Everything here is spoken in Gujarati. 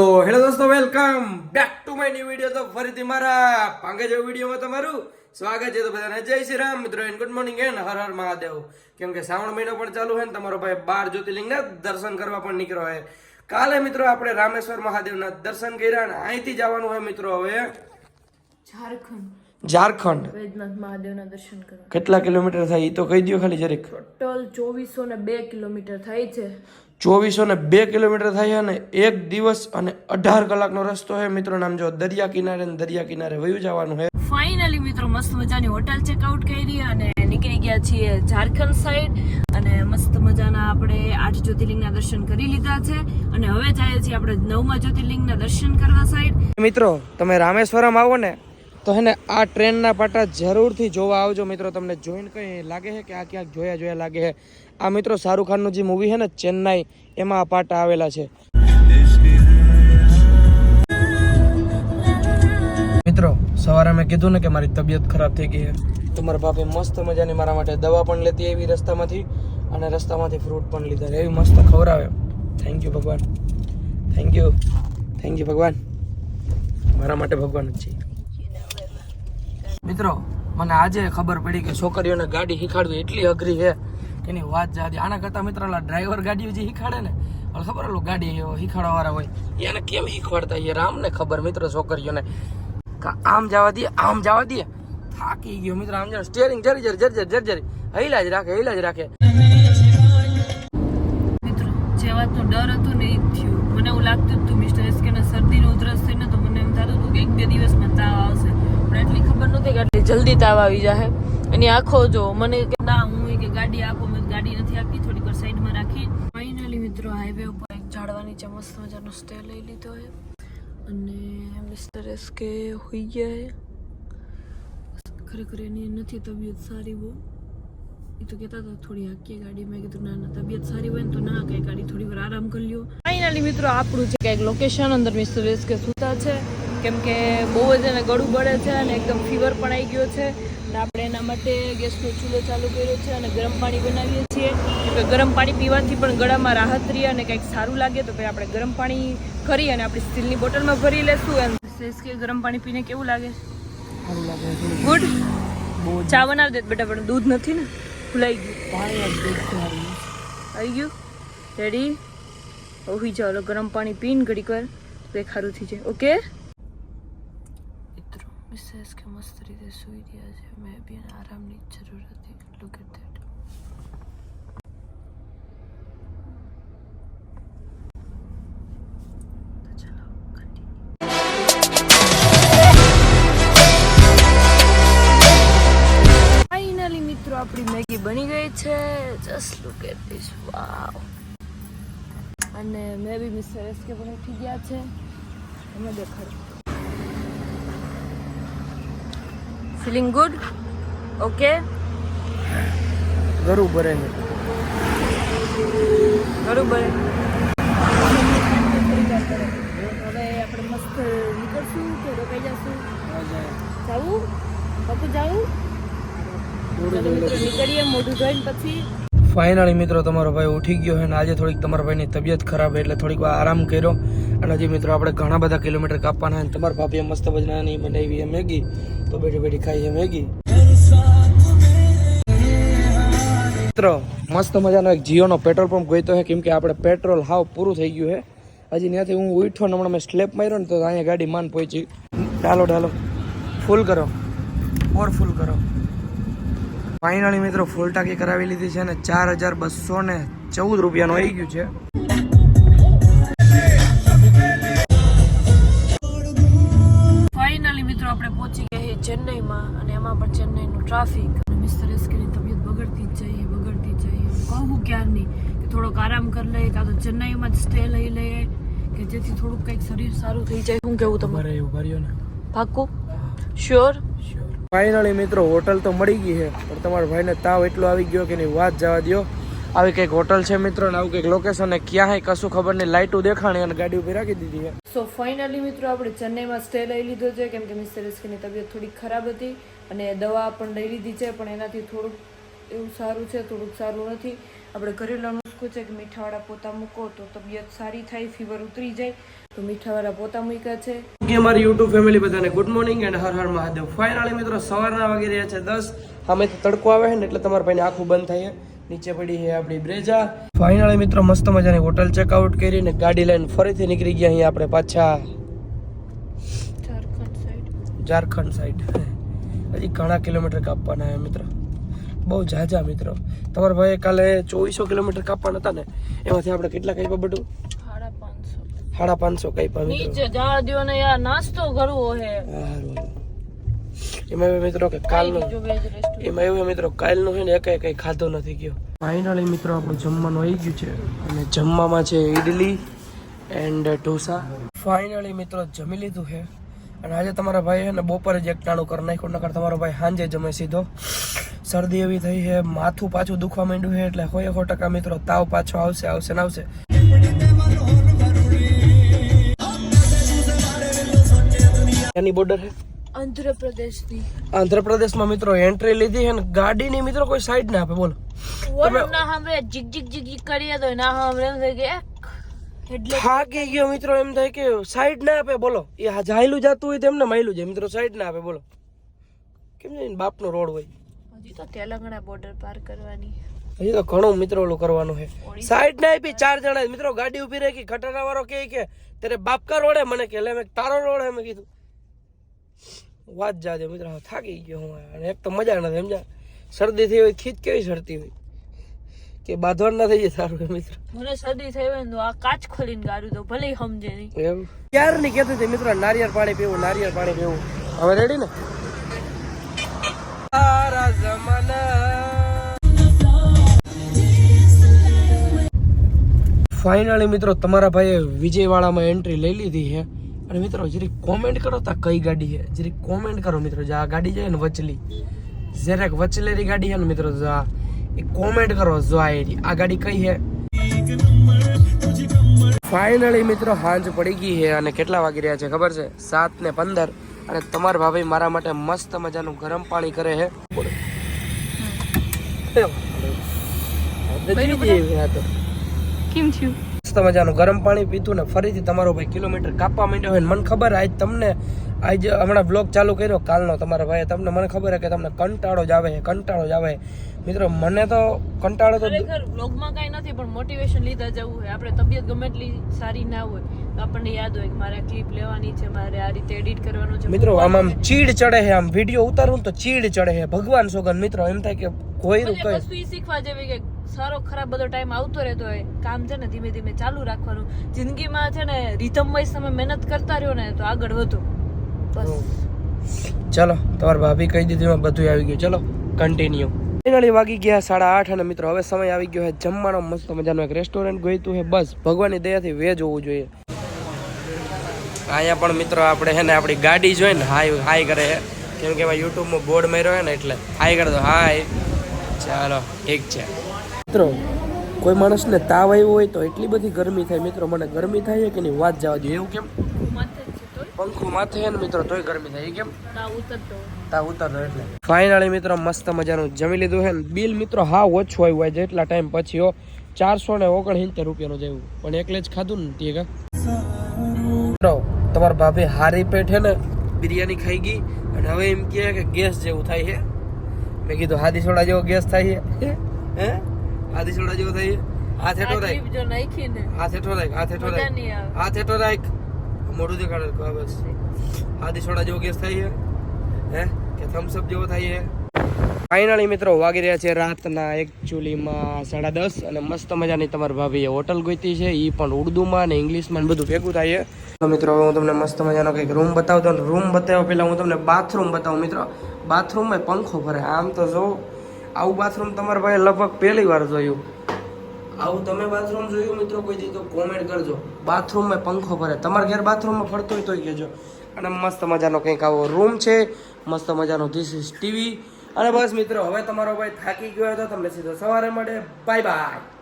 તો હેલો દોસ્તો welcome back to my new video. તો ફરીથી મારા પાંગે જેવા વિડીયોમાં તમારું સ્વાગત છે. તો બધાને જય શ્રી રામ મિત્રો and good morning and Har Har Mahadev. કેમ કે શ્રાવણ મહિનો પણ ચાલુ હોય ને તમારો ભાઈ બાર જ્યોતિર્લિંગના દર્શન કરવા પણ નીકળ્યો હોય. કાલે મિત્રો આપણે રામેશ્વર મહાદેવના દર્શન કર્યા અને અહીંથી જવાનું હોય મિત્રો હવે ઝારખંડ. ઝારખંડ. વૈદ્યનાથ મહાદેવના દર્શન કરવા. કેટલા કિલોમીટર થાય એ તો કહી દો ખાલી જરીક. ટોટલ ચોવીસો ને બે કિલોમીટર થાય છે. ચોવીસો ને બે કિલોમીટર થાય અને એક દિવસ અને અઢાર કલાકનો રસ્તો છે મિત્રો નામ જો દરિયા કિનારે દરિયા કિનારે વયું જવાનું છે ફાઇનલી મિત્રો મસ્ત મજાની હોટલ ચેકઆઉટ કરી અને નીકળી ગયા છીએ ઝારખંડ સાઈડ અને મસ્ત મજાના આપણે આઠ જ્યોતિર્લિંગના દર્શન કરી લીધા છે. અને હવે જઈએ છીએ આપણે નવમા જ્યોતિર્લિંગના દર્શન કરવા સાઈડ મિત્રો તમે રામેશ્વરમ આવો ને તો હે ને આ ટ્રેનના પાટા જરૂરથી જોવા આવજો. મિત્રો તમને જોઈન કંઈ લાગે છે કે આ ક્યાંક જોયા જોયા લાગે છે આ મિત્રો શાહરુખ ખાનનું જે મૂવી છે ને ચેન્નાઈ એમાં આ પાટા આવેલા છે. મિત્રો સવારે મેં કીધું ને કે મારી તબિયત ખરાબ થઈ ગઈ છે. તો મારા બાપે મસ્ત મજાની મારા માટે દવા પણ લેતી એવી રસ્તામાંથી અને રસ્તામાંથી ફ્રૂટ પણ લીધા એવી મસ્ત ખવડાવે થેન્ક યુ ભગવાન. થેન્ક યુ થેન્ક યુ ભગવાન. મારા માટે ભગવાન જ છે. મિત્રો મને આજે ખબર પડી કે છોકરીઓને ગાડી શીખાડવી એટલી અઘરી છે. એની વાત જાતી આના કરતા મિત્રો ડ્રાઈવર ગાડીઓ જે શીખાડે ને, ઓલા ખબર ઓલું ગાડી શીખાડવા વાળા હોય, એને કેમ શીખવાડતા એ રામને ખબર મિત્રો છોકરીઓને. આમ જવા દે, આમ જવા દે. થાકી ગયો મિત્ર, આમ જાણ સ્ટેરિંગ જરી જરી જરી જરી જરી હૈલા જ રાખે હૈલા જ રાખે. મિત્રો, જે વાતનો ડર હતો ને એ થયું. મને એવું લાગતું હતું મિસ્ટર એસકે ને શરદીનો ઉધરસ થઈને તો મને એમ થતું હતું કે એક બે દિવસમાં તાવ આવશે. પણ એટલી ખબર નહોતી કે આટલી જલ્દી તાવ આવી જાય એની આંખો જો, મને ગાડી આપો, મેં ગાડી નથી આપી, થોડીક વાર સાઈડમાં રાખી. ફાઇનલી મિત્રો હાઈવે ઉપર એક ઝાડવા નીચે મસ્ત મજાનો સ્ટે લઈ લીધો છે. અને મિસ્ટર એસકે હોઈ ગયા હે ખરેખર એની નથી તબિયત સારી બહુ. એ તો કહેતા હતા થોડી હાકીએ ગાડી. મેં કીધું, ના ના, તબિયત સારી હોય ને તો ના કઈ ગાડી થોડી વાર આરામ કરી લ્યો. ફાઇનલી મિત્રો, આપણું છે કંઈક લોકેશન અંદર મિસ્ટર એસ કે સૂતા છે, કેમ કે બહુ જ એને ગળું બળે છે અને એકદમ ફીવર પણ આવી ગયો છે. અને આપણે એના માટે ગેસનો ચૂલો ચાલુ કર્યો છે અને ગરમ પાણી બનાવીએ છીએ. કે ગરમ પાણી પીવાથી પણ ગળામાં રાહત રહે અને કંઈક સારું લાગે તો પછી આપણે ગરમ પાણી કરી અને આપણી સ્ટીલની બોટલમાં ભરી લેશું. એમ કે ગરમ પાણી પીને કેવું લાગે? ગુડ. ચા બનાવી દે બેટા પણ દૂધ નથી ને? ભૂલાઈ ગયું. આવી ગયું? રેડી ઓહી જાઓ ગરમ પાણી પીને ઘડીક વાર તો એ ખારું થઈ જાય. ઓકે મિસેસ કે મસ્ત રીતે સૂઈ રહ્યા છે મેં બી એને આરામની જરૂર હતી લુક એટ ધેટ આપણી મેગી બની ગઈ છે just look at this wow અને મેં બી મિસ્ટર એસ કે પણ ઉઠી ગયા છે અમે દેખાડો ફીલિંગ ગુડ ઓકે ગરું ભરે છે. બરોબર હવે આપણે મસ્ત નીકળશું કે રોકાઈ જશું? જાવું? પપ્પુ જાવું? નીકળીએ મોઢું ધોઈને પછી ફાઇનલી મિત્રો તમારો ભાઈ ઉઠી ગયો છે અને આજે થોડીક તમારા ભાઈની તબિયત ખરાબ એટલે થોડીક વાર આરામ કર્યો. અને હજી મિત્રો આપણે ઘણા બધા કિલોમીટર કાપવાના અને તમારા ભાભીએ મસ્ત મજાની બનાવી મેગી તો બેઠી બેઠી ખાઈ છે મેગી મિત્રો, મસ્ત મજાનો એક જીઓનો પેટ્રોલ પંપ ગોઈતો છે. કેમ કે આપણે પેટ્રોલ હાવ પૂરું થઈ ગયું છે. હજી ત્યાંથી હું ઉઠ્યો ને હમણાં મેં સ્લેપ માર્યો ને તો અહીંયા ગાડી માન પહોંચી. ડાલો ડાલો. ફૂલ કરો. ઓર ફૂલ કરો. ફાઇનલી મિત્રો ફૂલ ટાંકી કરાવી લીધી છે અને ચાર હજાર બસો ને ચૌદ રૂપિયાનું આવી ગયું છે. ફાઇનલી મિત્રો આપણે પહોંચી ગયા છીએ ચેન્નઈમાં અને એમાં પણ ચેન્નઈનું ટ્રાફિક. અને મિસ્ટર એસકેની તબિયત બગડતી જ જઈએ બગડતી જ જઈએ કહું ક્યારની? કે થોડોક આરામ કરી લઈએ કાં તો ચેન્નઈમાં જ સ્ટે લઈ લઈએ કે જેથી થોડુંક કંઈક શરીર સારું થઈ જાય. શું કેવું તમારે? તમારે એવું કર્યું ને. પાક્કું? શ્યોર ફાઇનલી મિત્રો, હોટલ તો મળી ગઈ છે, પણ તમારા ભાઈને તાવ એટલો આવી ગયો કે એની વાત જવા દો આવી કંઈક હોટલ છે મિત્રો, ને આવું કંઈક લોકેશન ક્યાં હે કશું ખબર નહીં, લાઇટો દેખાણી અને ગાડી ઊભી રાખી દીધી છે. સો ફાઇનલી મિત્રો, આપણે ચેન્નઈમાં સ્ટે લઈ લીધો છે, કેમ કે મિસ્ટર રિસ્કીની તબિયત થોડી ખરાબ હતી અને દવા પણ લઈ લીધી છે, પણ એનાથી થોડુંક એવું સારું છે, થોડુંક સારું નથી. આપણે ઘરેલું નુસ્ખો છે કે મીઠાવાળા પોતા મૂકો તો તબિયત સારી થાય ફીવર ઉતરી જાય તો મીઠાવાળા પોતા મૂક્યા છે. કે અમારી યુટ્યુબ ફેમિલી બધાને good morning and Har Har Mahadev. Finally મિત્રો સવારના વાગી રહ્યા છે દસ. સામેથી તડકો આવે છે ને એટલે તમારા ભાઈને આખું બંધ થાય નીચે પડી છે આપણી બ્રેજા. ફાઇનલી મિત્રો મસ્ત મજાની હોટલ ચેકઆઉટ કરીને ગાડી લઈને ફરીથી નીકળી ગયા અહીંયા આપણે પાછા. ઝારખંડ સાઈડ ઝારખંડ સાઈડ હજી ઘણા કિલોમીટર કાપવાના છે મિત્રો. બહુ ઝાઝા મિત્રો. તમારા ભાઈ કાલે ચોવીસો કિલોમીટર કાપવાના હતા ને એમાંથી આપણે કેટલા કાપ્યા બધું? સાડા પાંચસો કાપ્યા નીચે જવા દો ને યાર નાસ્તો કરવો હે. એમાં એવું મિત્રો કે કાલનું એમાં એવું મિત્રો કાલનો છે ને એકે કંઈ ખાધો નથી ગયો. ફાઇનલી મિત્રો આપણું જમવાનું આવી ગયું છે. અને જમવામાં છે ઈડલી એન્ડ ઢોસા. ફાઇનલી મિત્રો જમી લીધું છે. અને આજે તમારા ભાઈ એને ને બપોરે જ એક ટાણું કરી નાખ્યું નકર તમારો ભાઈ સાંજે જમે સીધો. શરદી એવી થઈ છે માથું પાછું દુખવા માંડ્યું છે એટલે હોય સો ટકા મિત્રો તાવ પાછો આવશે આવશે ને આવશે. એની બોર્ડર છે? આંધ્રપ્રદેશની. આંધ્રપ્રદેશમાં મિત્રો એન્ટ્રી લીધી ગાડીની મિત્રો કોઈ સાઈડ ના આપે બોલો. ના સાંભળે જીગ જીગ જીગ કરીએ તો ના સાંભળે એમ થાકી ગયો મિત્રો એમ થાય કે સાઈડ ના આપે બોલો. એ જાયલું જતું હોય તેમને માયલું જાય. મિત્રો સાઈડ ના આપે બોલો. કેમ છે બાપનો રોડ હોય. હજી તો તેલંગણા બોર્ડર પાર કરવાની. હજી તો ઘણું મિત્રો ઓલું કરવાનું છે. સાઈડ ના આપી ચાર જણા. મિત્રો ગાડી ઊભી રહી ખટારા વાળો કે કે તારે બાપકા રોડે? મને કે લે મેં તારો રોડ હે મેં કીધું. વાત જાજે મિત્રો થાકી ગયો હું. એક તો મજા નથી સમજા શરદી થઈ હોય ખીચ કેવી શરતી હોય? કે બાંધવાન ના થઈ જાય સારું મિત્રો? મને શરદી થઈ હોય તો આ કાચ ખોલીને ગાડું તો ભલે સમજે નહીં. એવું ક્યારની કહેતી હતી મિત્રો? નારિયેળ પાણી પીવું નારિયેળ પાણી પીવું. હવે રેડી ને? તારા ફાઇનલી મિત્રો તમારા ભાઈએ વિજયવાડામાં એન્ટ્રી લઈ લીધી છે. અને મિત્રો જરી કોમેન્ટ કરો તા કઈ ગાડી છે? જરી કોમેન્ટ કરો મિત્રો જે આ ગાડી છે ને વચલી. જરાક વચલેરી ગાડી છે ને મિત્રો આ એ કોમેન્ટ કરો જો આ ગાડી કઈ છે ફાઇનલી મિત્રો હાંજ પડી ગઈ છે અને કેટલા વાગી રહ્યા છે ખબર છે? સાત ને પંદર અને તમારા ભાભી મારા માટે મસ્ત મજાનું ગરમ પાણી કરે છે કેમ થયું? મસ્ત મજાનું ગરમ પાણી પીતું ને ફરીથી તમારો ભાઈ કિલોમીટર કાપવા માંડ્યો હોય મને ખબર આજ તમને આજ હમણાં બ્લોગ ચાલુ કર્યો કાલનો તમારા ભાઈ તમને મને ખબર છે કે તમને કંટાળો જ આવે છે કંટાળો જ આવે. મિત્રો મને તો કંટાળો તો બ્લોગમાં કાંઈ નથી પણ મોટિવેશન લીધા જવું હોય. આપણે તબિયત ગમે એટલી સારી ના હોય તો આપણને યાદ હોય કે મારે ક્લિપ લેવાની છે મારે આ રીતે એડિટ કરવાનું છે. મિત્રો આમ આમ ચીડ ચડે છે આમ વીડિયો ઉતારું તો ચીડ ચડે છે ભગવાન સોગન મિત્રો એમ થાય કે કોઈ વસ્તુ શીખવા જેવી કે સારો ખરાબ બધો ટાઈમ આવતો રહેતો હોય, કામ છે ને ધીમે ધીમે ચાલુ રાખવાનું. જિંદગીમાં છે ને રીધમ વાઇઝ તમે મહેનત કરતા રહ્યો ને તો આગળ વધો. બસ. ચલો, તમારી ભાભી કહી દીધું બધું આવી ગયું. ચલો કન્ટિન્યુ ફાઇનલી વાગી ગયા સાડા આઠ અને મિત્રો, હવે સમય આવી ગયો છે જમવાનો. મસ્ત મજાનો એક રેસ્ટોરન્ટ ગોઈતું છે. બસ, ભગવાનની દયાથી વે હોવું જોઈએ. અહીંયા પણ મિત્રો આપણે છે ને આપણી ગાડી જોઈએ ને હાય હાઈ કરે છે. કેમ કે એમાં યુટ્યુબમાં બોર્ડ માર્યો છે ને એટલે હાય કરે તો હાય ચાલો, ઠીક છે. મિત્રો, કોઈ માણસને તાવ આવ્યો હોય તો એટલી બધી ગરમી થાય. મિત્રો, મને ગરમી થાય કે નહીં? વાત જવા દો. એવું કેમ? પંખો માથે ને મિત્રો, તોય ગરમી થાય. કેમ? ના ઉતરતો એટલે. ફાઇનલી મિત્રો, મસ્ત મજાનું જમી લીધું છે બિલ મિત્રો, હા, ઓછું આવ્યું હોય જેટલા ટાઈમ પછી, હો, ચારસો ને ઓગણસિત્તેર રૂપિયાનું જેવું પણ એકલે જ ખાધું ને તે મિત્રો, તમારા ભાભી હારી પેઠે ને બિરયાની ખાઈ ગઈ. અને હવે એમ કહે કે ગેસ જેવું થાય છે. મેં કીધું, હાદી સોડા જેવો ગેસ થાય છે. હે? હાદી છોડા જેવો થઈ. આ થેટો રાખ જો નાખીને આ થેટો રાખ આ થેટો રાખ. આ થેટો રાખ. મોઢું દેખાડે તો બસ. આદિ છોડા જેવો ગેસ થાય હે? કે થમ્સ અપ જેવો થાય ફાઇનલી મિત્રો વાગી રહ્યા છે રાતના એકચ્યુઅલીમાં સાડા દસ અને મસ્ત મજાની તમારી ભાભીએ હોટલ ગોતી છે. એ પણ ઉર્દુમાં અને ઇંગ્લિશમાં બધું ભેગું થાય છે. તો મિત્રો હું તમને મસ્ત મજાનો કંઈક રૂમ બતાવતો રૂમ બતાવ્યો. પહેલાં હું તમને બાથરૂમ બતાવું મિત્રો. બાથરૂમમાં પંખો ભરે. આમ તો જો આવું બાથરૂમ તમારા ભાઈ લગભગ પહેલી વાર જોયું. આવું તમે બાથરૂમ જોયું મિત્રો? કોઈ દી કોમેન્ટ કરજો. બાથરૂમમાં પંખો ભરે. તમારા ઘેર બાથરૂમમાં ફરતો હોય તોય કહેજો. અને મસ્ત મજાનો કંઈક આવો રૂમ છે. મસ્ત મજાનો ધીસ ઇઝ ટીવી અને બસ મિત્રો હવે તમારો ભાઈ થાકી ગયો હતો તમને સીધો સવારે મળે. Bye bye